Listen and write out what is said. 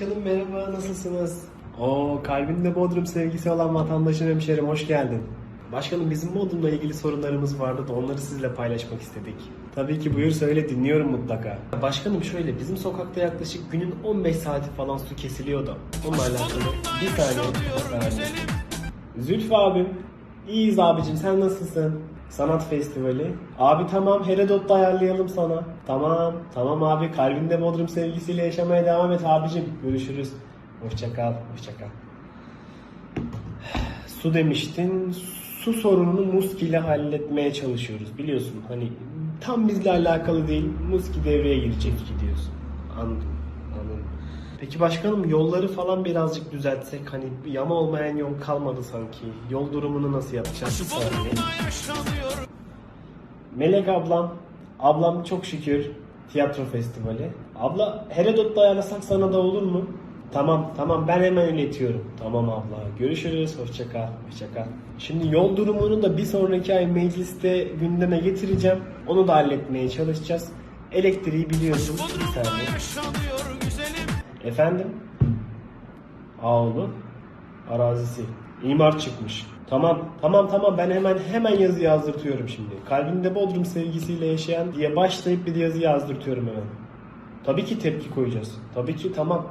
Başkanım merhaba, nasılsınız? Oo, kalbinde Bodrum sevgisi olan vatandaşım hemşerim, hoş geldin. Başkanım bizim Bodrum'la ilgili sorunlarımız vardı da onları sizinle paylaşmak istedik. Tabii ki buyur söyle dinliyorum mutlaka. Başkanım şöyle bizim sokakta yaklaşık günün 15 saati falan su kesiliyor da. Onunla alakalı bir saniye. Bir saniye. Zülfü abim. İyiyiz abicim sen nasılsın? Sanat festivali. Abi tamam Herodot'ta ayarlayalım sana. Tamam tamam abi kalbinde Bodrum sevgisiyle yaşamaya devam et abicim. Görüşürüz. Hoşça kal. Hoşça kal. Su demiştin. Su sorununu Muski ile halletmeye çalışıyoruz. Biliyorsun hani tam bizle alakalı değil. Muski devreye girecek gidiyorsun. Anladım. Anladım. Peki başkanım yolları falan birazcık düzeltsek hani yama olmayan yol kalmadı sanki. Yol durumunu nasıl yapacağız? Melek ablam, ablam çok şükür tiyatro festivali. Abla Herodot'ta ayarlasak sana da olur mu? Tamam tamam ben hemen iletiyorum. Tamam abla görüşürüz hoşça kal hoşça kal. Şimdi yol durumunu da bir sonraki ay mecliste gündeme getireceğim. Onu da halletmeye çalışacağız. Elektriği biliyorsun. Bir saniye. Efendim? Ağolu arazisi. İmar çıkmış. Tamam, tamam, tamam. Ben hemen hemen yazı yazdırtıyorum şimdi. Kalbinde Bodrum sevgisiyle yaşayan diye başlayıp bir yazı yazdırtıyorum hemen. Tabii ki tepki koyacağız. Tabii ki tamam.